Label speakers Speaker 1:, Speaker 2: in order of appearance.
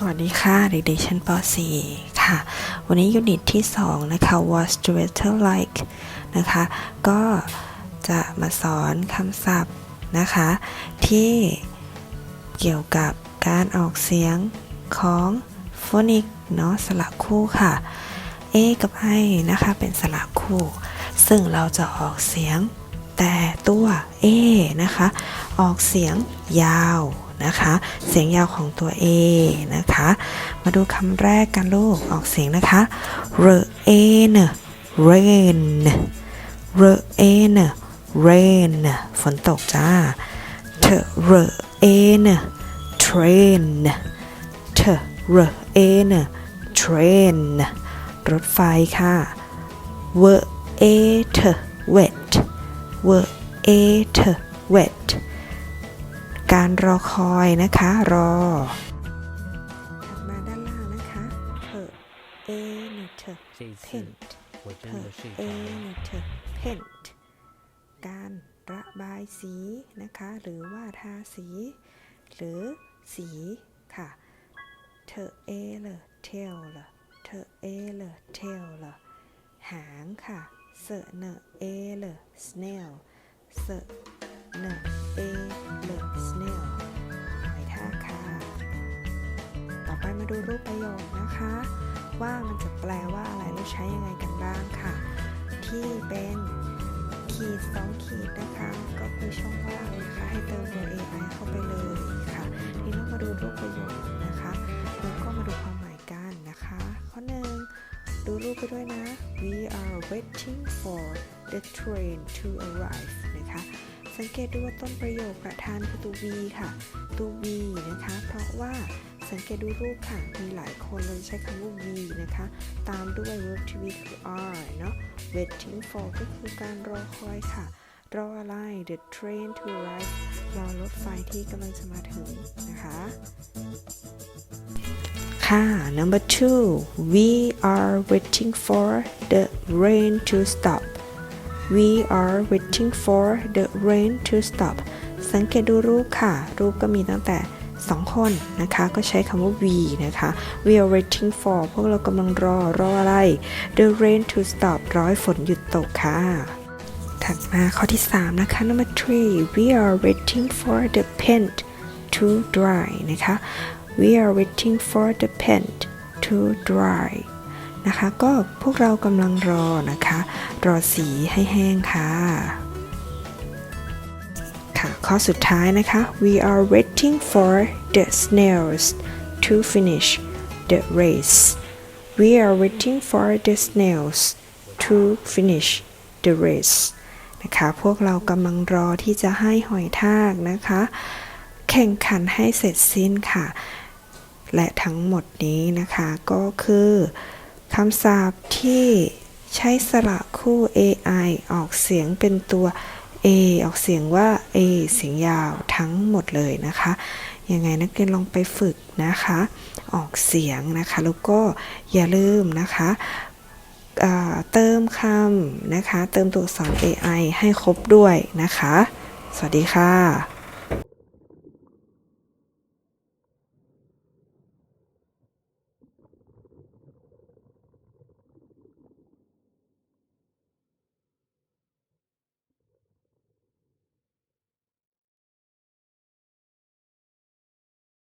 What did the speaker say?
Speaker 1: สวัสดีค่ะเด็กๆชั้นป .4 ค่ะ วันนี้ยูนิตที่ 2 นะคะ was the weather like นะคะ ก็จะมาสอนคำศัพท์นะคะ ที่เกี่ยวกับการออกเสียงของฟอนิกเนาะสระคู่ค่ะ A กับ I นะคะ เป็นสระคู่ ซึ่งเราจะออกเสียงแต่ตัว A นะคะ ออกเสียงยาว นะคะ เสียงยาวของตัว A นะคะ มาดูคำแรกกันลูก ออกเสียงนะคะ r a n rain r a n rain ฝนตกจ้า t r a n train t r a n train รถไฟค่ะ w a t wet w a t wet การรอคอยนะคะ รอถัดมาด้านล่างนะคะเพ
Speaker 2: อเอ
Speaker 1: เน
Speaker 2: เธอเพน
Speaker 1: ต์เพอเอเนเธอเพนต์การระบายสีนะคะ หรือว่าทาสี หรือสีค่ะเธอเอเลเทลเลเธอเอเลเทลเลหางค่ะเสเนเอเลสเนลเสเนเอ อไปมาดูรูปประโยคนะคะ ว่ามันจะแปลว่าอะไรและใช้ยังไงกันบ้างค่ะ ที่เป็นขีดสองขีดนะคะ ก็คือช่องว่างนะคะ ให้เติมตัว AI เข้าไปเลยค่ะ ทีนี้เรามาดูรูปประโยคนะคะแล้วก็มาดูความหมายกันนะคะ ข้อหนึ่งดูรูปไปด้วยนะ we are waiting for the train to arrive นะคะ สังเกตดูว่าต้นประโยคประธานคือตัว V ค่ะ ตัว V นะคะ เพราะว่า สังเกตดูรูปค่ะ มีหลายคนเลยใช้คำว่า V นะคะ ตามด้วย verb to be คือ are เนาะ waiting for ก็คือการรอคอยค่ะ รออะไร the train to arrive รอรถไฟที่กำลังจะมาถึงนะคะค่ะ number two we are waiting for the rain to stop we are waiting for the rain to stop สังเกตดูรูปค่ะ รูปก็มีตั้งแต่ 2 คนนะคะ ก็ใช้คำว่า we นะคะ we are waiting for พวกเรากำลังรอ รออะไร the rain to stop รอให้ฝนหยุดตกค่ะ ถัดมาข้อที่ 3 นะคะ number three we are waiting for the paint to dry นะคะ we are waiting for the paint to dry นะคะ ก็พวกเรากำลังรอนะคะ รอสีให้แห้งค่ะ ค่ะ ข้อสุดท้ายนะคะ we are waiting for the snails to finish the race we are waiting for the snails to finish the race นะคะพวกเรากำลังรอที่จะให้หอยทากนะคะ แข่งขันให้เสร็จสิ้นค่ะ และทั้งหมดนี้นะคะก็คือคำศัพท์ที่ใช้สระคู่ AI ออกเสียงเป็นตัว A ออกเสียงว่า A เสียงยาวทั้งหมดเลยนะคะ ยังไงนักเรียนลองไปฝึกนะคะ ออกเสียงนะคะ แล้วก็อย่าลืมนะคะเติมคำนะคะ เติมตัวอักษร AI ให้ครบด้วยนะคะ สวัสดีค่ะ